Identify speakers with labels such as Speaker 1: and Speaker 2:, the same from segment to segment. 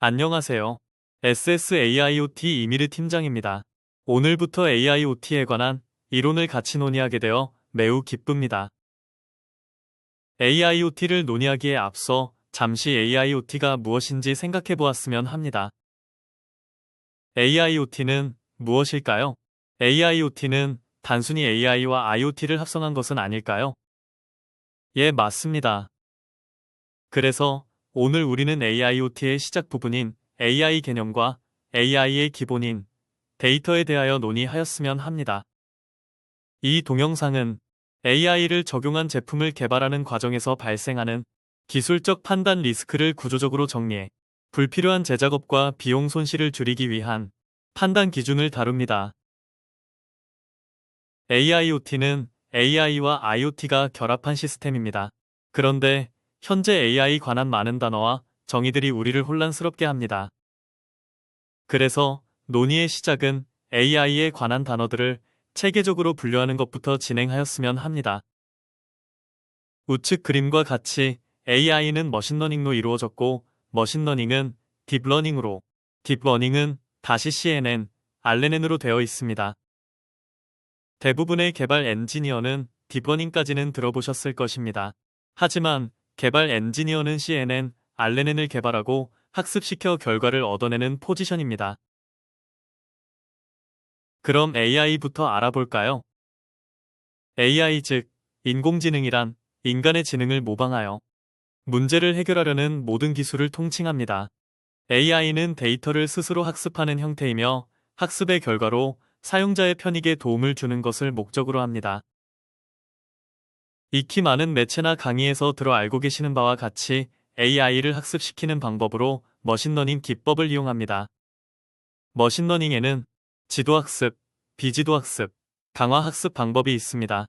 Speaker 1: 안녕하세요. SSAIoT 이미르 팀장입니다. 오늘부터 AIoT에 관한 이론을 같이 논의하게 되어 매우 기쁩니다. AIoT를 논의하기에 앞서 잠시 AIoT가 무엇인지 생각해 보았으면 합니다. AIoT는 무엇일까요? AIoT는 단순히 AI와 IoT를 합성한 것은 아닐까요? 예, 맞습니다. 그래서 오늘 우리는 AIoT의 시작 부분인 AI 개념과 AI의 기본인 데이터에 대하여 논의하였으면 합니다. 이 동영상은 AI를 적용한 제품을 개발하는 과정에서 발생하는 기술적 판단 리스크를 구조적으로 정리해 불필요한 제작업과 비용 손실을 줄이기 위한 판단 기준을 다룹니다. AIoT는 AI와 IoT가 결합한 시스템입니다. 그런데 현재 AI 관한 많은 단어와 정의들이 우리를 혼란스럽게 합니다. 그래서 논의의 시작은 AI에 관한 단어들을 체계적으로 분류하는 것부터 진행하였으면 합니다. 우측 그림과 같이 AI는 머신러닝로 이루어졌고 머신러닝은 딥러닝으로 딥러닝은 다시 CNN, RNN으로 되어 있습니다. 대부분의 개발 엔지니어는 딥러닝까지는 들어보셨을 것입니다. 하지만 개발 엔지니어는 CNN, RNN을 개발하고 학습시켜 결과를 얻어내는 포지션입니다. 그럼 AI부터 알아볼까요? AI 즉 인공지능이란 인간의 지능을 모방하여 문제를 해결하려는 모든 기술을 통칭합니다. AI는 데이터를 스스로 학습하는 형태이며 학습의 결과로 사용자의 편익에 도움을 주는 것을 목적으로 합니다. 익히 많은 매체나 강의에서 들어 알고 계시는 바와 같이 AI를 학습시키는 방법으로 머신러닝 기법을 이용합니다. 머신러닝에는 지도학습, 비지도학습, 강화학습 방법이 있습니다.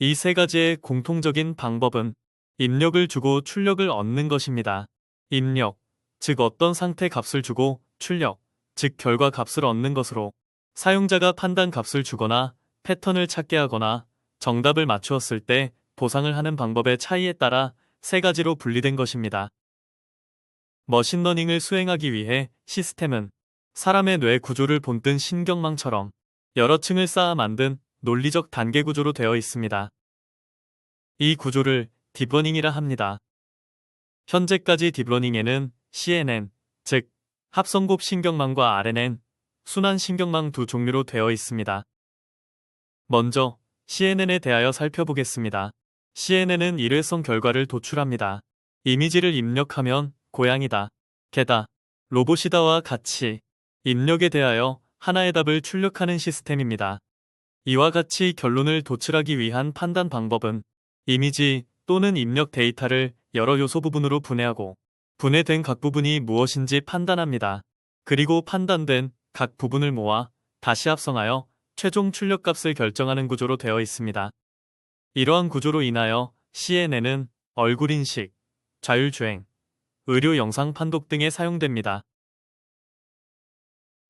Speaker 1: 이 세 가지의 공통적인 방법은 입력을 주고 출력을 얻는 것입니다. 입력, 즉 어떤 상태 값을 주고 출력, 즉 결과 값을 얻는 것으로 사용자가 판단 값을 주거나 패턴을 찾게 하거나 정답을 맞추었을 때 보상을 하는 방법의 차이에 따라 세 가지로 분리된 것입니다. 머신러닝을 수행하기 위해 시스템은 사람의 뇌 구조를 본뜬 신경망처럼 여러 층을 쌓아 만든 논리적 단계 구조로 되어 있습니다. 이 구조를 딥러닝이라 합니다. 현재까지 딥러닝에는 CNN, 즉 합성곱 신경망과 RNN, 순환 신경망 두 종류로 되어 있습니다. 먼저 CNN에 대하여 살펴보겠습니다. CNN은 일회성 결과를 도출합니다. 이미지를 입력하면 고양이다, 개다, 로봇이다와 같이 입력에 대하여 하나의 답을 출력하는 시스템입니다. 이와 같이 결론을 도출하기 위한 판단 방법은 이미지 또는 입력 데이터를 여러 요소 부분으로 분해하고 분해된 각 부분이 무엇인지 판단합니다. 그리고 판단된 각 부분을 모아 다시 합성하여 최종 출력값을 결정하는 구조로 되어 있습니다. 이러한 구조로 인하여 CNN은 얼굴 인식, 자율주행, 의료 영상 판독 등에 사용됩니다.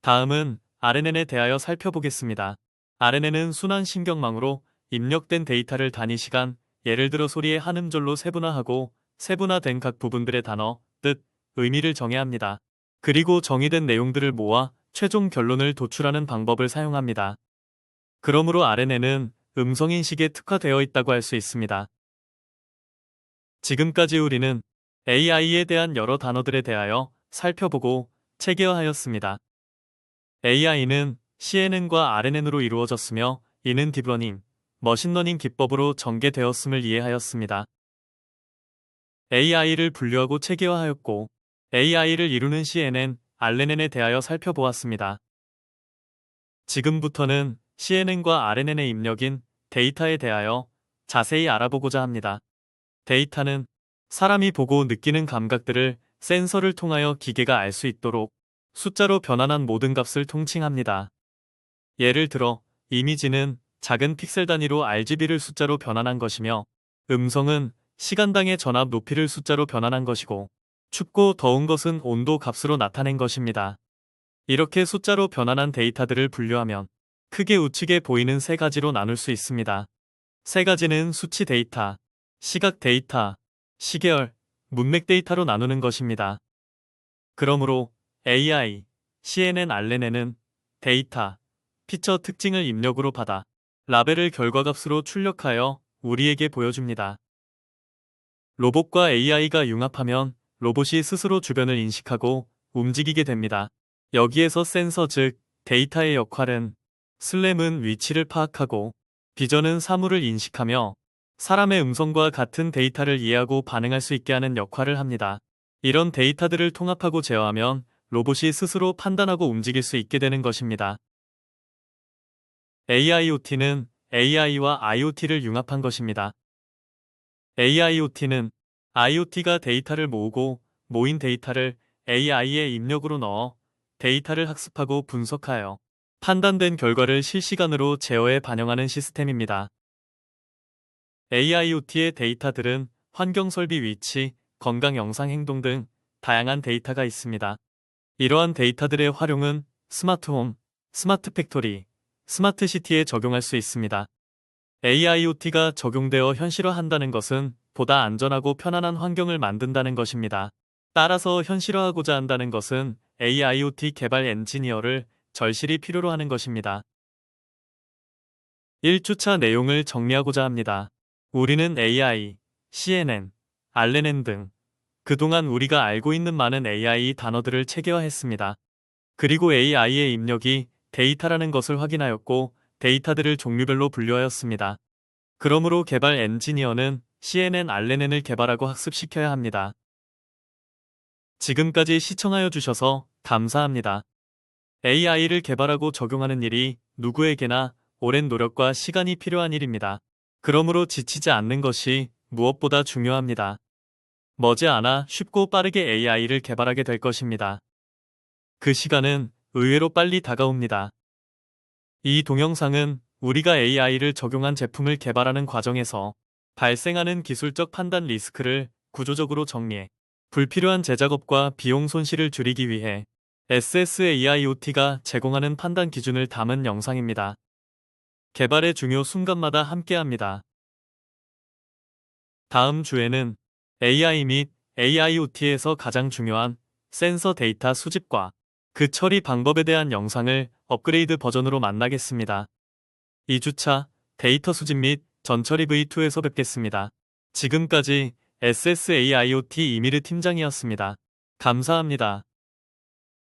Speaker 1: 다음은 RNN에 대하여 살펴보겠습니다. RNN은 순환 신경망으로 입력된 데이터를 단위 시간, 예를 들어 소리의 한 음절로 세분화하고 세분화된 각 부분들의 단어, 뜻, 의미를 정의합니다. 그리고 정의된 내용들을 모아 최종 결론을 도출하는 방법을 사용합니다. 그러므로 RNN은 음성인식에 특화되어 있다고 할 수 있습니다. 지금까지 우리는 AI에 대한 여러 단어들에 대하여 살펴보고 체계화하였습니다. AI는 CNN과 RNN으로 이루어졌으며 이는 딥러닝, 머신러닝 기법으로 전개되었음을 이해하였습니다. AI를 분류하고 체계화하였고 AI를 이루는 CNN, RNN에 대하여 살펴보았습니다. 지금부터는 CNN과 RNN의 입력인 데이터에 대하여 자세히 알아보고자 합니다. 데이터는 사람이 보고 느끼는 감각들을 센서를 통하여 기계가 알 수 있도록 숫자로 변환한 모든 값을 통칭합니다. 예를 들어 이미지는 작은 픽셀 단위로 RGB를 숫자로 변환한 것이며 음성은 시간당의 전압 높이를 숫자로 변환한 것이고 춥고 더운 것은 온도 값으로 나타낸 것입니다. 이렇게 숫자로 변환한 데이터들을 분류하면 크게 우측에 보이는 세 가지로 나눌 수 있습니다. 세 가지는 수치 데이터, 시각 데이터, 시계열, 문맥 데이터로 나누는 것입니다. 그러므로 AI, CNN, RNN은 데이터, 피처 특징을 입력으로 받아 라벨을 결과값으로 출력하여 우리에게 보여줍니다. 로봇과 AI가 융합하면 로봇이 스스로 주변을 인식하고 움직이게 됩니다. 여기에서 센서 즉 데이터의 역할은 슬램은 위치를 파악하고 비전은 사물을 인식하며 사람의 음성과 같은 데이터를 이해하고 반응할 수 있게 하는 역할을 합니다. 이런 데이터들을 통합하고 제어하면 로봇이 스스로 판단하고 움직일 수 있게 되는 것입니다. AIoT는 AI와 IoT를 융합한 것입니다. AIoT는 IoT가 데이터를 모으고 모인 데이터를 AI의 입력으로 넣어 데이터를 학습하고 분석하여 판단된 결과를 실시간으로 제어에 반영하는 시스템입니다. AIoT의 데이터들은 환경 설비 위치, 건강 영상 행동 등 다양한 데이터가 있습니다. 이러한 데이터들의 활용은 스마트홈, 스마트 팩토리, 스마트 시티에 적용할 수 있습니다. AIoT가 적용되어 현실화한다는 것은 보다 안전하고 편안한 환경을 만든다는 것입니다. 따라서 현실화하고자 한다는 것은 AIoT 개발 엔지니어를 절실히 필요로 하는 것입니다. 1주차 내용을 정리하고자 합니다. 우리는 AI, CNN, RNN 등 그동안 우리가 알고 있는 많은 AI 단어들을 체계화했습니다. 그리고 AI의 입력이 데이터라는 것을 확인하였고 데이터들을 종류별로 분류하였습니다. 그러므로 개발 엔지니어는 CNN, RNN을 개발하고 학습시켜야 합니다. 지금까지 시청하여 주셔서 감사합니다. AI를 개발하고 적용하는 일이 누구에게나 오랜 노력과 시간이 필요한 일입니다. 그러므로 지치지 않는 것이 무엇보다 중요합니다. 머지않아 쉽고 빠르게 AI를 개발하게 될 것입니다. 그 시간은 의외로 빨리 다가옵니다. 이 동영상은 우리가 AI를 적용한 제품을 개발하는 과정에서 발생하는 기술적 판단 리스크를 구조적으로 정리해 불필요한 제작업과 비용 손실을 줄이기 위해 SSAIoT가 제공하는 판단 기준을 담은 영상입니다. 개발의 중요 순간마다 함께합니다. 다음 주에는 AI 및 AIoT에서 가장 중요한 센서 데이터 수집과 그 처리 방법에 대한 영상을 업그레이드 버전으로 만나겠습니다. 2주차 데이터 수집 및 전처리 V2에서 뵙겠습니다. 지금까지 SSAIoT 이미르 팀장이었습니다. 감사합니다.